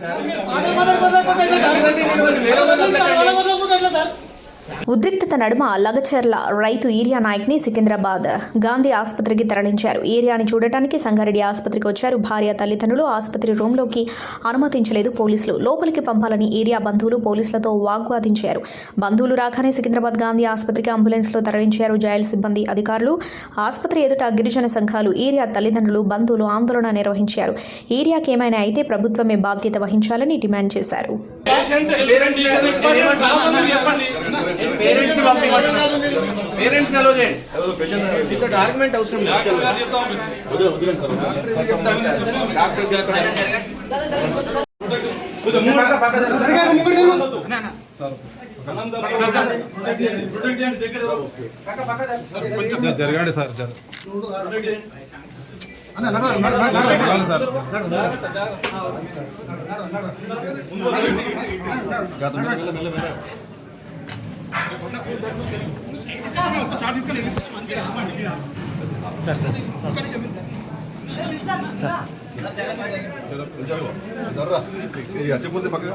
Sir ఉద్రిక్తత నడుమ లగచర్ల రైతు ఈరియా నాయక్ని సికింద్రాబాద్. గాంధీ ఆసుపత్రికి తరలించారు. ఏరియాని చూడటానికి సంగారెడ్డి ఆసుపత్రికి వచ్చారు. భార్య తల్లిదండ్రులు ఆసుపత్రి రూంలోకి అనుమతించలేదు పోలీసులు. లోపలికి పంపాలని ఏరియా బంధువులు పోలీసులతో వాగ్వాదించారు. బంధువులు రాగానే సికింద్రాబాద్ గాంధీ ఆసుపత్రికి అంబులెన్స్లో తరలించారు జైలు సిబ్బంది అధికారులు. ఆసుపత్రి ఎదుట గిరిజన సంఘాలు ఏరియా తల్లిదండ్రులు బంధువులు ఆందోళన నిర్వహించారు. ఏరియాకి ఏమైనా అయితే ప్రభుత్వమే బాధ్యత వహించాలని డిమాండ్ చేశారు. పేరెంట్స్ పంపించమంటున్నాను పేరెంట్స్ అలో చేయండి ఇంత డాక్యుమెంట్ అవసరం లేదు చెప్తాను సార్ డాక్టర్ గారు జరగండి సార్ జర సార్ మెల్ల జర్రా చెప్పొద్దు పక్కగా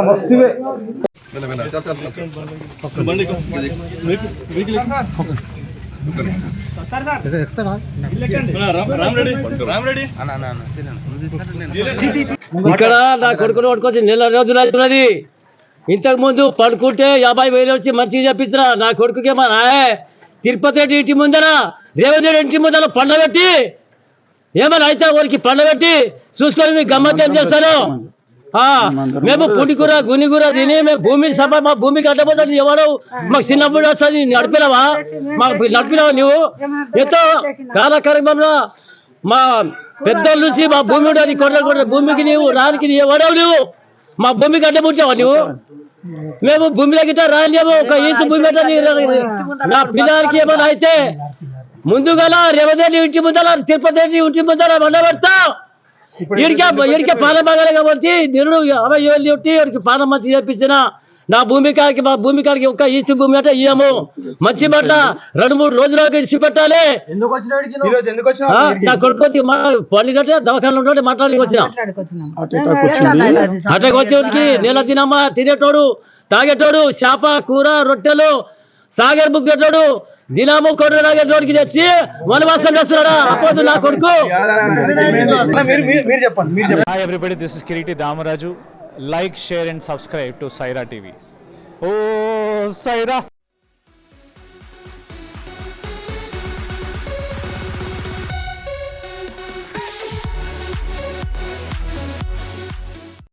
మస్తువే మెల్ల ఇక్కడ నా కొడుకుని పట్టుకొచ్చి నెల రోజులు అవుతున్నది. ఇంతకు ముందు పడుకుంటే యాభై వేలు వచ్చి మంచిగా చెప్పించరా నా కొడుకుకే మా నాయే తిరుపతి రెడ్డి ఇంటి ముందర రేవంత్ ఇంటి ముందర పండబెట్టి ఏమైనా అయితే వారికి పండబెట్టి చూసుకొని మీకు గమ్మత్యం చేస్తాను ఆ, మేము పుడికూర గునిగూర తిని మేము భూమి సభ మా భూమికి అడ్డపోతాడు ఎవడు మాకు చిన్నప్పుడు వస్తుంది. నడిపినావా? మాకు నడిపినావా నువ్వు ఎంతో కాలక్రమంలో మా పెద్దల నుంచి మా భూమి ఉండదు కొట్ల కొట్ల భూమికి నీవు రానికి ఎవడవు నువ్వు మా భూమికి అడ్డపుచ్చావా నువ్వు మేము భూమిలో గిట్ట రాలేము ఒక ఈత భూమి నా పిల్లలకి ఏమైనా అయితే ముందుగా రేవంత్ రెడ్డి ఇంటి ముందర తిరుపతి ఇంటి ముందర మండబెడతా ఇడికే ఇడికే పాలన బాగాలేగా వచ్చి నిరుడు అరవై ఏళ్ళు పెట్టి ఇడికి పాలన మంచి చేపించిన నా భూమి కాడికి మా భూమి కాడికి ఒక ఈస్ట్ భూమి అంటే ఇయ్యము మంచి మాట. రెండు మూడు రోజులకి ఇడిచి పెట్టాలి. నా కొడుకు పండినట్టే దవాఖానలో ఉంటే మాట్లాడి వచ్చిన. అట్లా వచ్చేవాడికి నెల తినమ్మా తినేటోడు తాగేటోడు చేప కూర రొట్టెలు సాగర్ బుగ్గేటోడు దినాము కొడు తాగేటోడికి తెచ్చి వనవాసం చేస్తున్నాడా? అప్పుడు నా కొడుకు. మీరు మీరు- మీరు చెప్పండి మీరు చెప్పండి. Hi everybody, this is Kiriti Damaraju. Like, share and